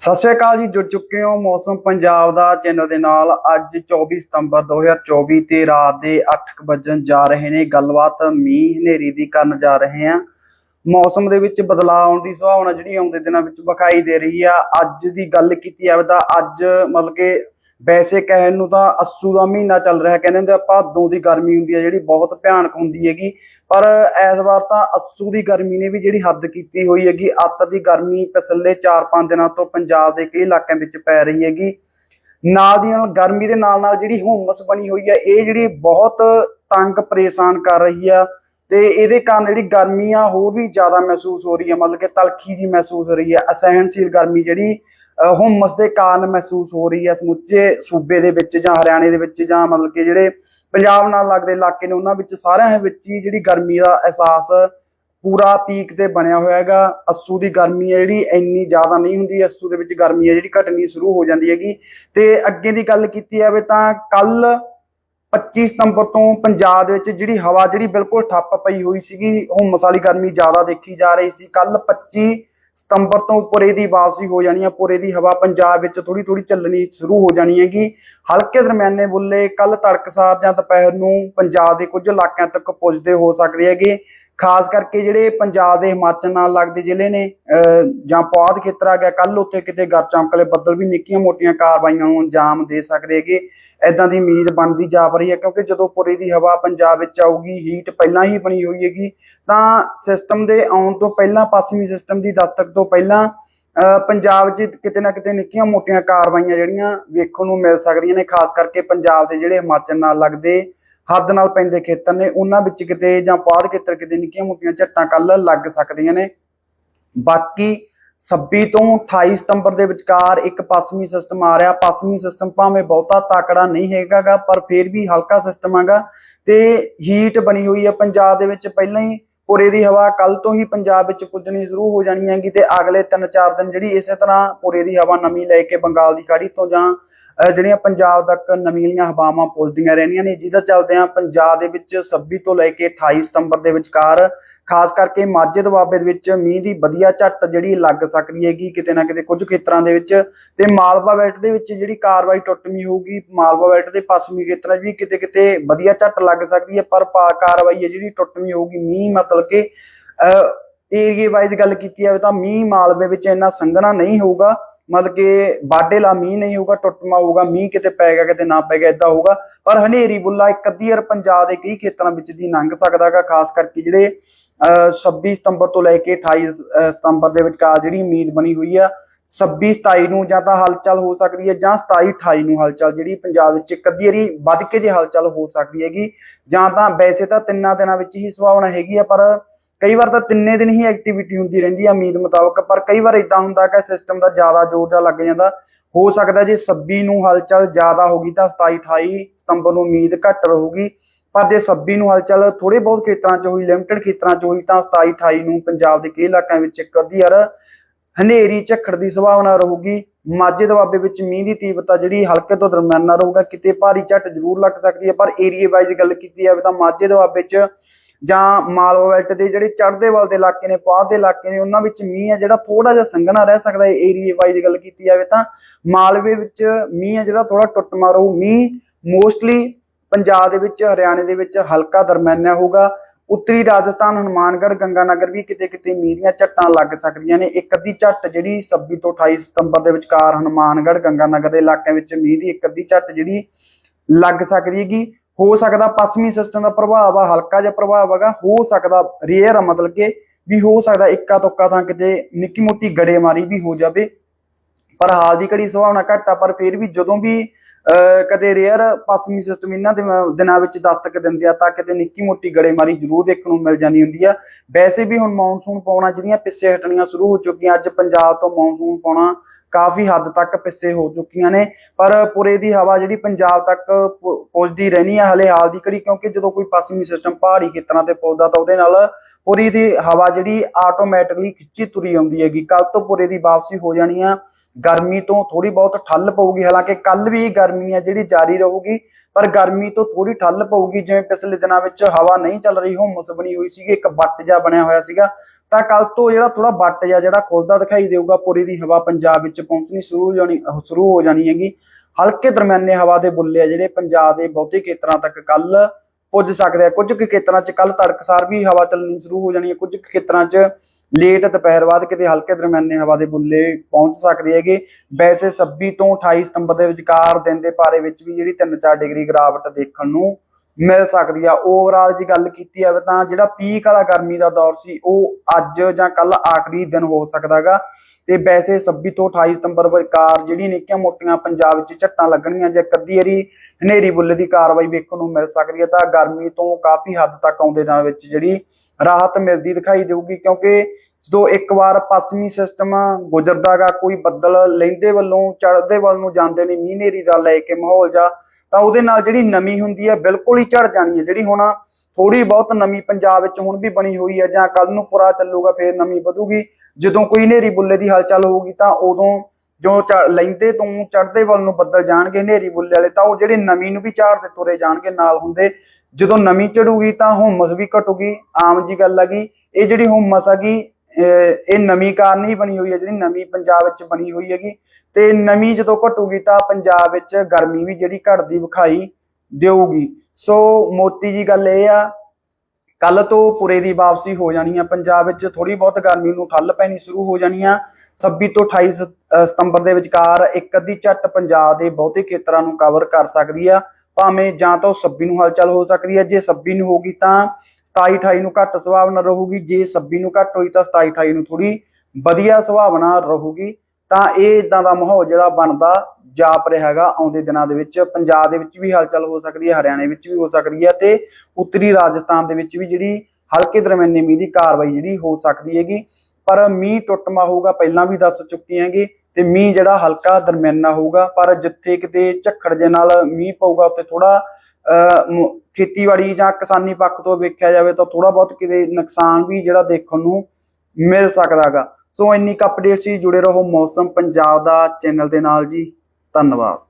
ਸਤਿ ਸ਼੍ਰੀ ਅਕਾਲ ਜੀ, ਜੁੜ ਚੁੱਕੇ ਹੋ ਮੌਸਮ ਪੰਜਾਬ ਦਾ ਚੈਨਲ ਦੇ ਨਾਲ। ਅੱਜ 24 ਸਤੰਬਰ 2024 ਤੇ ਰਾਤ ਦੇ 8 ਵਜਣ ਜਾ ਰਹੇ ਨੇ। ਗੱਲਬਾਤ ਮੀਂਹ ਹਨੇਰੀ ਦੀ ਕਰਨ ਜਾ ਰਹੇ ਹਾਂ। ਮੌਸਮ ਦੇ ਵਿੱਚ ਬਦਲਾਅ ਆਉਣ ਦੀ ਸੰਭਾਵਨਾ ਜਿਹੜੀ ਆਉਂਦੇ ਦਿਨਾਂ ਵਿੱਚ ਵਿਖਾਈ ਦੇ ਰਹੀ ਆ। ਅੱਜ ਦੀ ਗੱਲ ਕੀਤੀ ਜਾਵੇ ਤਾਂ ਅੱਜ ਮਤਲਬ ਕਿ ਵੈਸੇ ਕਹਿਣ ਨੂੰ ਤਾਂ ਅੱਸੂ ਦਾ ਮਹੀਨਾ ਚੱਲ ਰਿਹਾ, ਕਹਿੰਦੇ ਹੁੰਦੇ ਆ ਭਾਦੋਂ ਦੀ ਗਰਮੀ ਹੁੰਦੀ ਹੈ ਜਿਹੜੀ ਬਹੁਤ ਭਿਆਨਕ ਹੁੰਦੀ ਹੈਗੀ, ਪਰ ਇਸ ਵਾਰ ਤਾਂ ਅੱਸੂ ਦੀ ਗਰਮੀ ਨੇ ਵੀ ਜਿਹੜੀ ਹੱਦ ਕੀਤੀ ਹੋਈ ਹੈਗੀ, ਅੱਤ ਦੀ ਗਰਮੀ ਪਿਛਲੇ 4-5 ਦਿਨਾਂ ਤੋਂ ਪੰਜਾਬ ਦੇ ਕਈ ਇਲਾਕਿਆਂ ਵਿੱਚ ਪੈ ਰਹੀ ਹੈਗੀ। ਨਾਲ ਦੀ ਨਾਲ ਗਰਮੀ ਦੇ ਨਾਲ ਨਾਲ ਜਿਹੜੀ ਹੁਮਸ ਬਣੀ ਹੋਈ ਹੈ ਇਹ ਜਿਹੜੀ ਬਹੁਤ ਤੰਗ ਪਰੇਸ਼ਾਨ ਕਰ ਰਹੀ ਆ ਤੇ ਇਹਦੇ ਕਾਰਨ ਜਿਹੜੀ ਗਰਮੀ ਆ, ਹੋਰ ਵੀ ਜ਼ਿਆਦਾ ਮਹਿਸੂਸ ਹੋ ਰਹੀ ਹੈ ਮਤਲਬ ਕਿ ਤਲਖੀ ਜੀ ਮਹਿਸੂਸ ਹੋ ਰਹੀ ਹੈ ਅਸਹਿਣਸ਼ੀਲ ਗਰਮੀ ਜਿਹੜੀ, ਅਹ ਦੇ ਕਾਰਨ ਮਹਿਸੂਸ ਹੋ ਰਹੀ ਹੈ ਸਮੁੱਚੇ ਸੂਬੇ ਦੇ ਵਿੱਚ ਜਾਂ ਹਰਿਆਣੇ ਦੇ ਵਿੱਚ ਜਾਂ ਮਤਲਬ ਕਿ ਜਿਹੜੇ ਪੰਜਾਬ ਨਾਲ ਲੱਗਦੇ ਇਲਾਕੇ ਨੇ, ਉਹਨਾਂ ਵਿੱਚ ਸਾਰਿਆਂ ਵਿੱਚ ਹੀ ਜਿਹੜੀ ਗਰਮੀ ਦਾ ਅਹਿਸਾਸ ਪੂਰਾ ਪੀਕ ਤੇ ਬਣਿਆ ਹੋਇਆ ਹੈਗਾ। ਅੱਸੂ ਦੀ ਗਰਮੀ ਹੈ ਜਿਹੜੀ, ਇੰਨੀ ਜ਼ਿਆਦਾ ਨਹੀਂ ਹੁੰਦੀ, ਅੱਸੂ ਦੇ ਵਿੱਚ ਗਰਮੀ ਹੈ ਜਿਹੜੀ ਘਟਣੀ ਸ਼ੁਰੂ ਹੋ ਜਾਂਦੀ ਹੈਗੀ। ਤੇ ਅੱਗੇ ਦੀ ਗੱਲ ਕੀਤੀ ਜਾਵੇ ਤਾਂ ਕੱਲ 25 ਸਤੰਬਰ ਤੋਂ ਪੰਜਾਬ ਦੇ ਵਿੱਚ ਜਿਹੜੀ ਹਵਾ ਜਿਹੜੀ ਬਿਲਕੁਲ ਠੱਪ ਪਈ ਹੋਈ ਸੀਗੀ ਹੁਮਸ ਵਾਲੀ ਗਰਮੀ ਜ਼ਿਆਦਾ ਦੇਖੀ ਜਾ ਰਹੀ ਸੀ। ਕੱਲ 25 ਸਤੰਬਰ ਤੋਂ ਪੁਰੇ ਦੀ ਵਾਪਸੀ ਹੋ ਜਾਣੀ ਹੈ ਪੁਰੇ ਦੀ ਹਵਾ ਪੰਜਾਬ ਵਿੱਚ ਥੋੜੀ ਥੋੜੀ ਚੱਲਣੀ ਸ਼ੁਰੂ ਹੋ ਜਾਣੀ ਹੈਗੀ। ਹਲਕੇ ਦਰਮਿਆਨੇ ਬੁੱਲੇ ਕੱਲ ਤੜਕਸਾਰ ਜਾਂ ਦੁਪਹਿਰ ਨੂੰ ਪੰਜਾਬ ਦੇ ਕੁਝ ਇਲਾਕਿਆਂ ਤੱਕ ਪੁੱਜਦੇ ਹੋ ਸਕਦੇ ਹੈਗੇ। ਖਾਸ ਕਰਕੇ ਜਿਹੜੇ ਪੰਜਾਬ ਦੇ ਹਿਮਾਚਲ ਨਾਲ ਲੱਗਦੇ ਜ਼ਿਲ੍ਹੇ ਨੇ ਜਾਂ ਪੌਦ ਖੇਤਰ ਆ ਗਿਆ ਕੱਲ ਉੱਤੇ ਕਿਤੇ ਗਰ ਚਮਕਲੇ ਬੱਦਲ ਵੀ ਨਿੱਕੀਆਂ ਮੋਟੀਆਂ ਕਾਰਵਾਈਆਂ ਨੂੰ ਅੰਜਾਮ ਦੇ ਸਕਦੇ ਹੈਗੇ। ਐਦਾਂ ਦੀ ਉਮੀਦ ਬਣਦੀ ਜਾ ਰਹੀ ਹੈ, ਕਿਉਂਕਿ ਜਦੋਂ ਪੁਰੇ ਦੀ ਹਵਾ ਪੰਜਾਬ ਵਿੱਚ ਆਊਗੀ ਹੀਟ ਪਹਿਲਾਂ ਹੀ ਬਣੀ ਹੋਈ ਹੈਗੀ, ਤਾਂ ਸਿਸਟਮ ਦੇ ਆਉਣ ਤੋਂ ਪਹਿਲਾਂ, ਪੱਛਮੀ ਸਿਸਟਮ ਦੀ ਦਸਤਕ ਤੋਂ ਪਹਿਲਾਂ ਪੰਜਾਬ 'ਚ ਕਿਤੇ ਨਾ ਕਿਤੇ ਨਿੱਕੀਆਂ ਮੋਟੀਆਂ ਕਾਰਵਾਈਆਂ ਜਿਹੜੀਆਂ ਵੇਖਣ ਨੂੰ ਮਿਲ ਸਕਦੀਆਂ ਨੇ, ਖਾਸ ਕਰਕੇ ਪੰਜਾਬ ਦੇ ਜਿਹੜੇ ਹਿਮਾਚਲ ਨਾਲ ਲੱਗਦੇ ਹੱਦ ਨਾਲ ਪੈਂਦੇ ਖੇਤਰ ਨੇ, ਉਹਨਾਂ ਵਿੱਚ ਕਿਤੇ ਜਾਂ ਪਾਦ ਖੇਤਰ ਕਿਤੇ ਨਿੱਕੀਆਂ ਮੋਟੀਆਂ ਝੱਟਾਂ ਕੱਲ ਲੱਗ ਸਕਦੀਆਂ ਨੇ। ਬਾਕੀ 26 ਤੋਂ 28 ਸਤੰਬਰ ਦੇ ਵਿਚਕਾਰ ਇੱਕ ਪੱਛਮੀ ਸਿਸਟਮ ਆ ਰਿਹਾ। ਪੱਛਮੀ ਸਿਸਟਮ ਭਾਵੇਂ ਬਹੁਤਾ ਤਾਕੜਾ ਨਹੀਂ ਹੈਗਾਗਾ, ਪਰ ਫਿਰ ਵੀ ਹਲਕਾ ਸਿਸਟਮ ਹੈਗਾ ਤੇ ਹੀਟ ਬਣੀ ਹੋਈ ਹੈ ਪੰਜਾਬ ਦੇ ਵਿੱਚ। ਪਹਿਲਾਂ ਹੀ ਪੁਰੇ ਦੀ ਹਵਾ ਕੱਲ ਤੋਂ ਹੀ ਪੰਜਾਬ ਵਿੱਚ ਪੁੱਜਣੀ ਸ਼ੁਰੂ ਹੋ ਜਾਣੀ ਹੈਗੀ ਤੇ ਅਗਲੇ 3-4 ਦਿਨ ਜਿਹੜੀ ਇਸੇ ਤਰ੍ਹਾਂ ਪੁਰੇ ਦੀ ਹਵਾ ਨਮੀ ਲੈ ਕੇ ਬੰਗਾਲ ਦੀ ਖਾੜੀ ਤੋਂ ਜਾਂ, ਅਹ, ਜਿਹੜੀਆਂ ਪੰਜਾਬ ਤੱਕ ਨਮੀਲੀਆਂ ਹਵਾਵਾਂ ਪੁੱਜਦੀਆਂ ਰਹਿਣੀਆਂ ਨੇ, ਜਿਹਦਾ ਚੱਲਦੇ ਆ ਪੰਜਾਬ ਦੇ ਵਿੱਚ 26 ਤੋਂ ਲੈ ਕੇ 28 ਸਤੰਬਰ ਦੇ ਵਿਚਕਾਰ ਖਾਸ ਕਰਕੇ ਮਾਝੇ ਦੁਆਬੇ ਦੇ ਵਿੱਚ ਮੀਂਹ ਦੀ ਵਧੀਆ ਝੱਟ ਜਿਹੜੀ ਲੱਗ ਸਕਦੀ ਹੈਗੀ ਕਿਤੇ ਨਾ ਕਿਤੇ ਕੁਝ ਖੇਤਰਾਂ ਦੇ ਵਿੱਚ ਤੇ ਮਾਲਵਾ ਬੈਲਟ ਦੇ ਵਿੱਚ ਜਿਹੜੀ ਕਾਰਵਾਈ ਟੁੱਟਵੀਂ ਹੋਊਗੀ, ਮਾਲਵਾ ਬੈਲਟ ਦੇ ਪੱਛਮੀ ਖੇਤਰਾਂ 'ਚ ਵੀ ਕਿਤੇ ਕਿਤੇ ਵਧੀਆ ਝੱਟ ਲੱਗ ਸਕਦੀ ਹੈ, ਪਰ ਪਾ- ਕਾਰਵਾਈ ਹੈ ਜਿਹੜੀ ਟੁੱਟਵੀਂ ਹੋਊਗੀ, ਮੀਂਹ ਮਤਲਬ ਕਿ ਏਰੀਏ ਵਾਈਜ਼ ਗੱਲ ਕੀਤੀ ਜਾਵੇ ਤਾਂ ਮੀਂਹ ਮਾਲਵੇ ਵਿੱਚ ਇੰਨਾ ਸੰਘਣਾ ਨਹੀਂ ਹੋਊਗਾ, ਮਤਲਬ ਕਿ ਬਾਡੇ ਲਾ ਮੀਂਹ ਨਹੀਂ ਹੋਊਗਾ ਟੁੱਟਮਾ ਹੋਊਗਾ, ਮੀਂਹ ਕਿਤੇ ਪੈ ਗਿਆ, ਕਿਤੇ ਨਾ ਪੈ ਗਿਆ ਇਦਾਂ ਹੋਊਗਾ, ਪਰ ਹਨੇਰੀ ਬੁੱਲਾ ਇੱਕ ਅੱਧੀ ਪੰਜਾਬ ਦੇ ਕਈ ਖੇਤਰਾਂ ਵਿੱਚ ਦੀ ਲੰਘ ਸਕਦਾਗਾ ਖਾਸ ਕਰਕੇ ਜਿਹੜੇ 26 ਸਤੰਬਰ ਤੋਂ ਲੈ ਕੇ 28 ਸਤੰਬਰ ਦੇ ਵਿਚਕਾਰ ਜਿਹੜੀ ਉਮੀਦ ਬਣੀ ਹੋਈ ਆ 26 27 ਨੂੰ ਜਾਂ ਤਾਂ ਹਲਚਲ ਹੋ ਸਕਦੀ ਹੈ ਜਾਂ 27 28 ਨੂੰ ਹਲਚਲ, ਜਿਹੜੀ ਪੰਜਾਬ ਵਿੱਚ ਇੱਕ ਅੱਧੀ ਵਾਰੀ ਵੱਧ ਕੇ ਜੇ ਹਲਚਲ ਹੋ ਸਕਦੀ ਹੈਗੀ, ਜਾਂ ਤਾਂ ਵੈਸੇ ਤਾਂ ਤਿੰਨਾਂ ਦਿਨਾਂ ਵਿੱਚ ਹੀ ਸੰਭਾਵਨਾ ਹੈਗੀ ਆ, ਪਰ ਕਈ ਵਾਰ ਤਾਂ ਤਿੰਨੇ ਦਿਨ ਹੀ ਐਕਟੀਵਿਟੀ ਹੁੰਦੀ ਰਹਿੰਦੀ ਆ ਉਮੀਦ ਮੁਤਾਬਕ, ਪਰ ਕਈ ਵਾਰ ਇਦਾਂ ਹੁੰਦਾ ਕਿ ਸਿਸਟਮ ਦਾ ਜ਼ਿਆਦਾ ਜ਼ੋਰ ਜਾ ਲੱਗ ਜਾਂਦਾ, ਹੋ ਸਕਦਾ ਜੇ 26 ਨੂੰ ਹਲਚਲ ਜ਼ਿਆਦਾ ਹੋਗੀ ਤਾਂ 27 28 ਸਤੰਬਰ ਨੂੰ ਉਮੀਦ ਘੱਟ ਰਹੂਗੀ ਪਰ ਜੇ 26 ਨੂੰ ਹਲਚਲ ਥੋੜੇ ਬਹੁਤ ਖੇਤਰਾਂ 'ਚ ਹੋਈ ਲਿਮਟਿਡ ਖੇਤਰਾਂ 'ਚ ਹੋਈ, ਤਾਂ 27 28 ਨੂੰ ਪੰਜਾਬ ਦੇ ਕਈ ਇਲਾਕਿਆਂ ਵਿੱਚ ਇੱਕ ਅੱਧੀ ਯਾਰ ਹਨੇਰੀ, ਝੱਖੜ ਦੀ ਸੰਭਾਵਨਾ ਰਹੂਗੀ। ਮਾਝੇ ਦੁਆਬੇ ਵਿੱਚ ਮੀਂਹ ਦੀ ਤੀਬਰਤਾ ਜਿਹੜੀ ਹਲਕੇ ਤੋਂ ਦਰਮਿਆਨਾ ਰਹੂਗਾ, ਕਿਤੇ ਭਾਰੀ ਝੱਟ ਜ਼ਰੂਰ ਲੱਗ ਸਕਦੀ ਹੈ, ਪਰ ਏਰੀਆ ਵਾਈਜ਼ ਗੱਲ ਕੀਤੀ ਜਾਵੇ ਤਾਂ ਮਾਝੇ ਦੁਆਬੇ 'ਚ ਜਾਂ ਮਾਲਵਾ ਬੈਲਟ ਦੇ ਜਿਹੜੇ ਚੜ੍ਹਦੇ ਵੱਲ ਦੇ ਇਲਾਕੇ ਨੇ ਪਾਦ ਦੇ ਇਲਾਕੇ ਨੇ, ਉਹਨਾਂ ਵਿੱਚ ਮੀਂਹ ਹੈ ਜਿਹੜਾ ਥੋੜਾ ਜਿਹਾ ਸੰਘਣਾ ਰਹਿ ਸਕਦਾ ਹੈ। ਏਰੀਆ ਵਾਈਜ਼ ਗੱਲ ਕੀਤੀ ਜਾਵੇ ਤਾਂ ਮਾਲਵੇ ਵਿੱਚ ਮੀਂਹ ਹੈ ਜਿਹੜਾ ਥੋੜਾ ਟੁੱਟ ਮਾਰੂ ਮੀਂਹ ਮੋਸਟਲੀ ਪੰਜਾਬ ਦੇ ਵਿੱਚ, ਹਰਿਆਣੇ ਦੇ ਵਿੱਚ ਹਲਕਾ ਦਰਮਿਆਨਾ ਹੋਊਗਾ। ਉੱਤਰੀ ਰਾਜਸਥਾਨ, ਹਨੂਮਾਨਗੜ੍ਹ, ਗੰਗਾਨਗਰ ਵੀ ਕਿਤੇ ਕਿਤੇ ਮੀਂਹ ਦੀਆਂ ਝੱਟਾਂ ਲੱਗ ਸਕਦੀਆਂ ਨੇ। ਇੱਕ ਅੱਧੀ ਝੱਟ ਜਿਹੜੀ 26 ਤੋਂ 28 ਸਤੰਬਰ ਦੇ ਵਿਚਕਾਰ ਹਨੂਮਾਨਗੜ੍ਹ, ਗੰਗਾਨਗਰ ਦੇ ਇਲਾਕਿਆਂ ਵਿੱਚ ਮੀਂਹ ਦੀ ਇੱਕ ਅੱਧੀ ਝੱਟ ਜਿਹੜੀ ਲੱਗ ਸਕਦੀ ਹੈਗੀ। ਹੋ ਸਕਦਾ ਪੱਛਮੀ ਸਿਸਟਮ ਦਾ ਪ੍ਰਭਾਵ ਆ, ਹਲਕਾ ਜਿਹਾ ਪ੍ਰਭਾਵ ਹੈਗਾ। ਹੋ ਸਕਦਾ ਰੇਅਰ ਆ, ਮਤਲਬ ਕਿ ਵੀ ਹੋ ਸਕਦਾ ਇੱਕਾ ਤੁੱਕਾ ਤਾਂ ਕਿਤੇ ਨਿੱਕੀ ਮੋਟੀ ਗੜੇਮਾਰੀ ਵੀ ਹੋ ਜਾਵੇ। ਪਰ ਹਾਲ ਦੀ ਘੜੀ ਸੰਭਾਵਨਾ ਘੱਟ ਆ, ਪਰ ਫਿਰ ਵੀ ਜਦੋਂ ਵੀ, ਅਹ, ਕਦੇ ਰੇਅਰ ਪੱਛਮੀ ਸਿਸਟਮ ਇਹਨਾਂ ਦੇ ਦਿਨਾਂ ਵਿੱਚ ਦਸਤਕ ਦਿੰਦੇ ਆ, ਤਾਂ ਕਿਤੇ ਨਿੱਕੀ ਮੋਟੀ ਗੜੇਮਾਰੀ ਜ਼ਰੂਰ ਦੇਖਣ ਨੂੰ ਮਿਲ ਜਾਂਦੀ ਹੁੰਦੀ ਆ। ਵੈਸੇ ਵੀ ਹੁਣ ਮੌਨਸੂਨ ਪਾਉਣਾ ਜਿਹੜੀਆਂ ਪਿੱਛੇ ਹਟਣੀਆਂ ਸ਼ੁਰੂ ਹੋ ਚੁੱਕੀਆਂ, ਅੱਜ ਪੰਜਾਬ ਤੋਂ ਮੌਨਸੂਨ ਪਾਉਣਾ ਕਾਫੀ ਹੱਦ ਤੱਕ ਪਿੱਛੇ ਹੋ ਚੁੱਕੀਆਂ ਨੇ। ਪਰ ਪੂਰੇ ਦੀ ਹਵਾ ਜਿਹੜੀ ਪੰਜਾਬ ਤੱਕ ਪੁੱਜਦੀ ਰਹਿਣੀ ਹੈ ਹਲੇ ਹਾਲ ਦੀ ਘੜੀ, ਕਿਉਂਕਿ ਜਦੋਂ ਕੋਈ ਪੱਛਮੀ ਸਿਸਟਮ ਪਹਾੜੀ ਖੇਤਰਾਂ ਤੇ ਪਹੁੰਚਦਾ ਤਾਂ ਉਹਦੇ ਨਾਲ ਪੁਰੀ ਦੀ ਹਵਾ ਜਿਹੜੀ ਆਟੋਮੈਟਿਕਲੀ ਖਿੱਚੀ ਤੁਰੀ ਆਉਂਦੀ ਹੈਗੀ। ਕੱਲ ਤੋਂ ਪੁਰੇ ਦੀ ਵਾਪਸੀ ਹੋ ਜਾਣੀ ਆ। ਗਰਮੀ ਤੋਂ ਥੋੜੀ ਬਹੁਤ ਠੱਲ ਪਊਗੀ। ਹਾਲਾਂਕਿ ਕੱਲ ਵੀ ਗਰਮੀ ਆ ਜਿਹੜੀ ਜਾਰੀ ਰਹੂਗੀ, ਪਰ ਗਰਮੀ ਤੋਂ ਥੋੜੀ ਠੱਲ ਪਊਗੀ। ਜਿਵੇਂ ਪਿਛਲੇ ਦਿਨਾਂ ਵਿੱਚ ਹਵਾ ਨਹੀਂ ਚੱਲ ਰਹੀ, ਹੁਮਸ ਬਣੀ ਹੋਈ ਸੀਗੀ, ਇੱਕ ਵੱਟ ਜਿਹਾ ਬਣਿਆ ਹੋਇਆ ਸੀਗਾ। ਤਾਂ ਕੱਲ ਤੋਂ ਜਿਹੜਾ ਥੋੜਾ ਵੱਟ ਜਿਹਾ ਜਿਹੜਾ ਖੁੱਲਦਾ ਦਿਖਾਈ ਦੇਊਗਾ, ਪੂਰੀ ਦੀ ਹਵਾ ਪੰਜਾਬ ਵਿੱਚ ਪਹੁੰਚਣੀ ਸ਼ੁਰੂ ਹੋ ਜਾਣੀ, ਸ਼ੁਰੂ ਹੋ ਜਾਣੀ ਹੈਗੀ। ਹਲਕੇ ਦਰਮਿਆਨੇ ਹਵਾ ਦੇ ਬੁੱਲੇ ਆ ਜਿਹੜੇ ਪੰਜਾਬ ਦੇ ਬਹੁਤੇ ਖੇਤਰਾਂ ਤੱਕ ਕੱਲ ਪੁੱਜ ਸਕਦੇ ਆ। ਕੁਝ ਕੁ ਖੇਤਰਾਂ 'ਚ ਕੱਲ ਤੜਕਸਾਰ ਵੀ ਹਵਾ ਚੱਲਣੀ ਸ਼ੁਰੂ ਹੋ ਜਾਣੀ ਹੈ ਕੁਝ ਕੁ ਖੇਤਰਾਂ 'ਚ ਲੇਟ ਦੁਪਹਿਰ ਬਾਅਦ ਕਿਤੇ ਹਲਕੇ ਦਰਮਿਆਨੇ ਹਵਾ ਦੇ ਬੁੱਲੇ ਪਹੁੰਚ ਸਕਦੇ ਹੈਗੇ। ਵੈਸੇ 26 ਤੋਂ 28 ਸਤੰਬਰ ਦੇ ਵਿਚਕਾਰ ਦਿਨ ਦੇ ਪਾਰੇ ਵਿੱਚ ਵੀ ਜਿਹੜੀ 3-4 ਡਿਗਰੀ ਗਿਰਾਵਟ ਦੇਖਣ ਨੂੰ ਮਿਲ ਸਕਦੀ ਆ। ਓਵਰਆਲ ਜੀ ਗੱਲ ਕੀਤੀ ਜਾਵੇ ਤਾਂ ਜਿਹੜਾ ਪੀਕ ਵਾਲਾ ਗਰਮੀ ਦਾ ਦੌਰ ਸੀ, ਉਹ ਅੱਜ ਜਾਂ ਕੱਲ ਆਖਰੀ ਦਿਨ ਹੋ ਸਕਦਾਗਾ ਤੇ ਵੈਸੇ 26 ਤੋਂ 28 ਸਤੰਬਰ ਵਿਚਕਾਰ ਜਿਹੜੀ ਨਿੱਕੀਆਂ ਮੋਟੀਆਂ ਪੰਜਾਬ ਵਿੱਚ ਝੱਟਾਂ ਲੱਗਣਗੀਆਂ ਜਾਂ ਕੱਦੀ ਵਾਰੀ ਹਨੇਰੀ ਬੁੱਲੇ ਦੀ ਕਾਰਵਾਈ ਵੇਖਣ ਨੂੰ ਮਿਲ ਸਕਦੀ ਹੈ ਤਾਂ ਗਰਮੀ ਤੋਂ ਕਾਫੀ ਹੱਦ ਤੱਕ ਆਉਂਦੇ ਦਿਨਾਂ ਵਿੱਚ ਜਿਹੜੀ ਰਾਹਤ ਮਿਲਦੀ ਦਿਖਾਈ ਦੇਊਗੀ ਕਿਉਂਕਿ ਜਦੋਂ ਇੱਕ ਵਾਰ ਪੱਛਮੀ ਸਿਸਟਮ ਗੁਜ਼ਰਦਾਗਾ ਕੋਈ ਬੱਦਲ ਲੈਂਦੇ ਵੱਲੋਂ, ਚੜ੍ਹਦੇ ਵੱਲ ਨੂੰ ਜਾਂਦੇ ਨੇ, ਮੀਂਹ ਹਨੇਰੀ ਦਾ ਲੈ ਕੇ ਮਾਹੌਲ ਜਾ, ਤਾਂ ਉਹਦੇ ਨਾਲ ਜਿਹੜੀ ਨਮੀ ਹੁੰਦੀ ਹੈ ਬਿਲਕੁਲ ਹੀ ਝੜ ਜਾਣੀ ਹੈ। ਜਿਹੜੀ ਹੁਣ ਥੋੜੀ ਬਹੁਤ ਨਮੀ ਪੰਜਾਬ ਵਿੱਚ ਹੁਣ ਵੀ ਬਣੀ ਹੋਈ ਹੈ ਜਾਂ ਕੱਲ ਨੂੰ ਪੁਰਾ ਚੱਲੂਗਾ, ਫੇਰ ਨਮੀ ਵਧੂਗੀ। ਜਦੋਂ ਕੋਈ ਹਨੇਰੀ ਬੁੱਲੇ ਦੀ ਹਲਚਲ ਹੋਊਗੀ ਤਾਂ ਉਦੋਂ ਜੋ ਚੜ੍ਹ- ਲੈਂਦੇ ਤੋਂ ਚੜਦੇ ਵੱਲ ਨੂੰ ਬੱਦਲ ਜਾਣਗੇ, ਹਨੇਰੀ ਬੁੱਲੇ ਵਾਲੇ ਤਾਂ ਉਹ ਜਿਹੜੇ ਨਮੀ ਨੂੰ ਵੀ ਝਾੜਦੇ ਤੁਰੇ ਜਾਣਗੇ ਨਾਲ ਹੁੰਦੇ। ਜਦੋਂ ਨਮੀ ਚੜੂਗੀ ਤਾਂ ਹੁਮਸ ਵੀ ਘਟੂਗੀ, ਆਮ ਜੀ ਗੱਲ ਹੈਗੀ। ਇਹ ਜਿਹੜੀ ਹੁਮਸ ਹੈਗੀ, ਅਹ ਇਹ ਨਮੀ ਕਾਰਨ ਹੀ ਬਣੀ ਹੋਈ ਹੈ, ਜਿਹੜੀ ਨਮੀ ਪੰਜਾਬ ਵਿੱਚ ਬਣੀ ਹੋਈ ਹੈਗੀ। ਤੇ ਨਮੀ ਜਦੋਂ ਘਟੂਗੀ ਤਾਂ ਪੰਜਾਬ ਵਿੱਚ ਗਰਮੀ ਵੀ ਜਿਹੜੀ ਘਟਦੀ ਵਿਖਾਈ ਦੇਊਗੀ। ਸੋ ਮੋਤੀ ਜੀ ਗੱਲ ਇਹ ਆ ਕੱਲ ਤੋਂ ਪੁਰੇ ਦੀ ਵਾਪਸੀ ਹੋ ਜਾਣੀ ਆ, ਪੰਜਾਬ ਵਿੱਚ ਥੋੜੀ ਬਹੁਤ ਗਰਮੀ ਨੂੰ ਠੱਲ ਪੈਣੀ ਸ਼ੁਰੂ ਹੋ ਜਾਣੀ ਆ। 26 ਤੋਂ 28 ਸ- ਸਤੰਬਰ ਦੇ ਵਿਚਕਾਰ ਇੱਕ ਅੱਧੀ ਝੱਟ ਪੰਜਾਬ ਦੇ ਬਹੁਤੇ ਖੇਤਰਾਂ ਨੂੰ ਕਵਰ ਕਰ ਸਕਦੀ ਆ, ਭਾਵੇਂ ਜਾਂ ਤਾਂ ਉਹ 26 ਨੂੰ ਹਲਚਲ ਹੋ ਸਕਦੀ ਹੈ ਜੇ 26 ਨੂੰ ਹੋਗੀ ਤਾਂ 27 28 ਨੂੰ ਘੱਟ ਸੰਭਾਵਨਾ ਰਹੂਗੀ। ਜੇ 26 ਨੂੰ ਘੱਟ ਹੋਈ ਤਾਂ 27 28 ਨੂੰ ਥੋੜੀ ਵਧੀਆ ਸੰਭਾਵਨਾ ਰਹੂਗੀ। ਤਾਂ ਇਹ ਇਦਾਂ ਦਾ ਮਾਹੌਲ ਜਿਹੜਾ ਬਣਦਾ ਜਾਪ ਰਿਹਾ ਹੈਗਾ, ਆਉਂਦੇ ਦਿਨਾਂ ਦੇ ਵਿੱਚ, ਪੰਜਾਬ ਦੇ ਵਿੱਚ ਵੀ ਹਲਚਲ ਹੋ ਸਕਦੀ ਹੈ, ਹਰਿਆਣੇ ਵਿੱਚ ਵੀ ਹੋ ਸਕਦੀ ਹੈ ਤੇ ਉੱਤਰੀ ਰਾਜਸਥਾਨ ਦੇ ਵਿੱਚ ਵੀ ਜਿਹੜੀ ਹਲਕੇ ਦਰਮਿਆਨੇ ਮੀਂਹ ਦੀ ਕਾਰਵਾਈ ਜਿਹੜੀ ਹੋ ਸਕਦੀ ਹੈਗੀ। ਪਰ ਮੀਂਹ ਟੁੱਟਮਾ ਹੋਊਗਾ, ਪਹਿਲਾਂ ਵੀ ਦੱਸ ਚੁੱਕੇ ਹੈਗੇ ਤੇ ਮੀਂਹ ਜਿਹੜਾ ਹਲਕਾ ਦਰਮਿਆਨਾ ਹੋਊਗਾ, ਪਰ ਜਿੱਥੇ ਕਿਤੇ ਝੱਖੜ ਦੇ ਨਾਲ ਮੀਂਹ ਪਊਗਾ, ਉੱਥੇ ਥੋੜਾ ਖੇਤੀਬਾੜੀ ਜਾਂ ਕਿਸਾਨੀ ਪੱਖ ਤੋਂ ਵੇਖਿਆ ਜਾਵੇ ਤਾਂ ਥੋੜਾ ਬਹੁਤ ਕਿਤੇ ਨੁਕਸਾਨ ਵੀ ਜਿਹੜਾ ਦੇਖਣ ਨੂੰ ਮਿਲ ਸਕਦਾਗਾ ਸੋ ਇੰਨੀ ਕੁ ਅਪਡੇਟ ਸੀ ਜੁੜੇ ਰਹੋ ਮੌਸਮ ਪੰਜਾਬ ਦਾ ਚੈਨਲ ਦੇ ਨਾਲ ਜੀ। ਧੰਨਵਾਦ।